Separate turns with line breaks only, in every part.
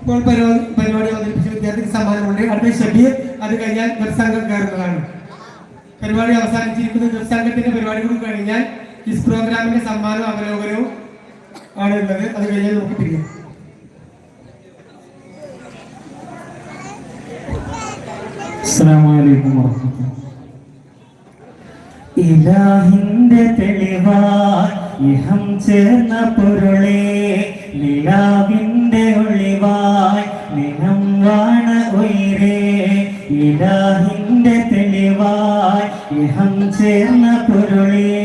ഇപ്പോൾ പരിപാടി അവതരിപ്പിച്ച വിദ്യാർത്ഥിക്ക് സമ്മാനമുണ്ട്. അടുത്ത ഷബീർ അത് കഴിഞ്ഞാൽ ഗർസംഘം കയറുന്നതാണ്. പരിപാടി അവസാനിച്ചിരിക്കുന്ന ഗർസംഘത്തിന്റെ പരിപാടി കൂടി കഴിഞ്ഞാൽ ഈ പ്രോഗ്രാമിന്റെ സമ്മാനവും അവലോകനവും ആണ് ഉള്ളത്. അത് കഴിഞ്ഞാൽ നമുക്ക് തിരിയാം.
അസ്സലാമലൈക്കും വറഹ്മത്തുള്ളാഹി ഇലാഹിന്റെ തെളിവായി ഇഹം ചേർന്ന പൊരുളേ നിലാവിന്റെ ഒളിവായി നിലം വാണ ഉയരേ. ഇലാഹിന്റെ തെളിവായി ഇഹം ചേർന്ന പൊരുളേ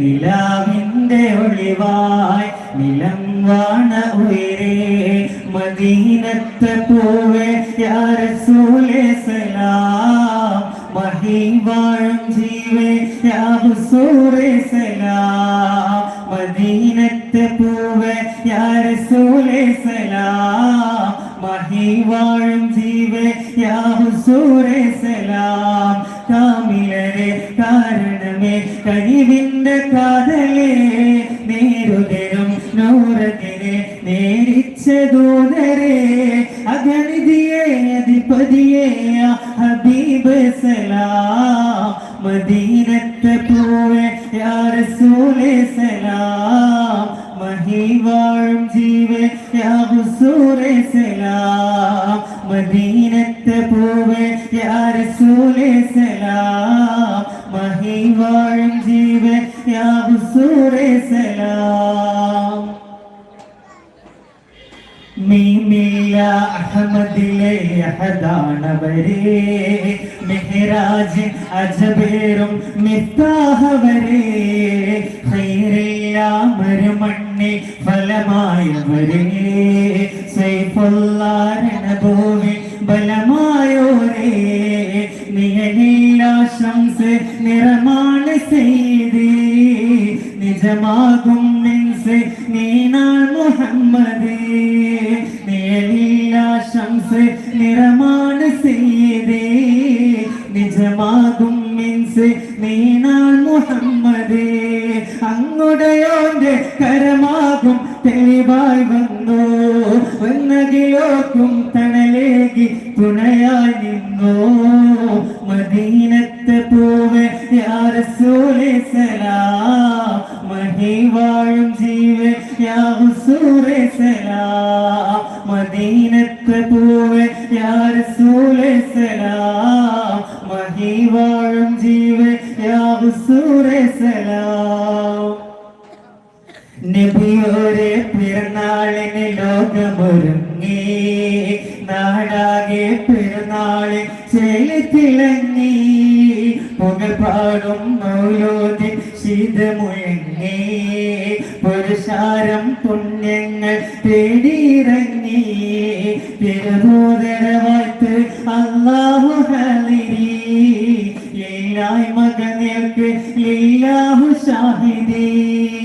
നിലാവിന്റെ ഒളിവായി നിലം വാണ ഉയരേ. മദീനത്തെ പോവേ യാ റസൂലേ സലാം. മഹിവാഴും ജീവേ യാ ഹുസൂറേ സലാം മദീനത്തെ പൂവേ യാ റസൂലേ സലാം മഹിവാഴും ജീവേ യാ ഹുസൂറേ സലാം കാമിലരെ കാരണമേ കഴിവിന്റെ കാതലേ നേരുതരും നൂറതിനെ നേരിച്ച ദൂതരെ അഗണിതിയെ അധിപതിയെ ഹബീബ് സലാം മദീനത്തെ പൂവേ യാ റസൂലേ സലാം മഹിവാഴും ജീവേ യാ ഹുസൂറേ സലാം മദീനത്തെ പൂവേ യാ റസൂലേ സലാം അഹമ്മദിലെ അഹദാണവരെ മെഹരാജ് അജബേറും മിത്താഹവരെ. മരുമണ്ണി ഫലമായവരെ. സൈഫുല്ലാരണഭൂമി ബലമായോരേ. നിയനീലാശംസ് ശംസ് നിറമാണ് ചെയ്തേ നിജമാകും മിൻസ് അങ്ങുടയോന്റെ കരമാകും തെളിവായി വന്നു. വന്നകിലോക്കും തണലേകി തുണയായി നിന്നു. മദീനത്തെ പൂവെ യാ റസൂലേ സലാം. മദീനത്തെ പൂവെ യാ റസൂലേ സലാം. മഹിവാഴും ജീവേ യാ ഹുസൂറേ സലാം. നബിയോരെ പിറന്നാളിന് ലോകമൊരുങ്ങി. നാടാകെ പെരുന്നാളിൽ ചെലുത്തിളങ്ങി പുകപാടും മൗലോതി ശീതമുഴങ്ങി പുരുഷാരം പുണ്യങ്ങൾ തേടിയിറങ്ങി. തിരുഭൂതരവാഴ്ത്ത് അള്ളാഹു ഹലിരി ലീലായ് ഇല്ലാഹു ലീലാഹു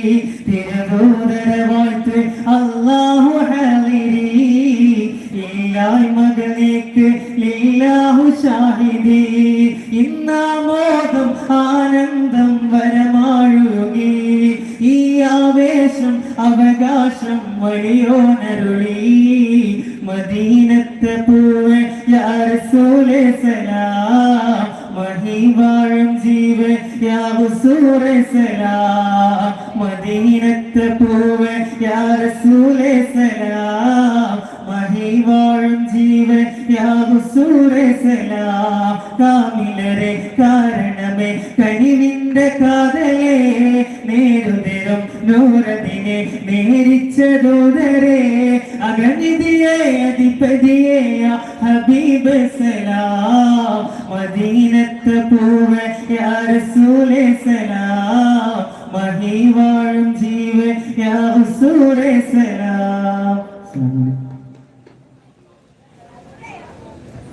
ഷാഹിദി തിരുഭൂതരവാഴ്ത്ത് അള്ളാഹു ഹലിരി ലീലായ് മകനേക്ക് ലീലാഹു ഷാഹിദി ഇന്നാമോദം ആനന്ദം വരമാഴുകി. ഈ ആവേശം അവകാശം വഴിയോനരുളി. മദീനത്തെ പൂവേ യാ റസൂലേ സലാം. മഹിവാഴും ജീവേ യാ ഹുസൂറേ സലാം. മദീനത്തെ പൂവേ യാ റസൂലേ സലാം. മഹിവാഴും ജീവൻ യാ റസൂലേ സലാം. കാരണമേ കനിവിന്റെ കാതലേ. നേരുതരും നൂറതിനെ നേരിച്ച ദൂതരെ. അധിപതിയെ ഹബീബ് സലാം. മദീനത്തെ പൂവേ യാ റസൂലേ സലാം. മഹിവാഴും ജീവേ യാ ഹുസൂറേ സലാം.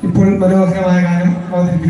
ഇപ്പോൾ മനോഹരമായ ഗാനം അവതരിപ്പിക്കും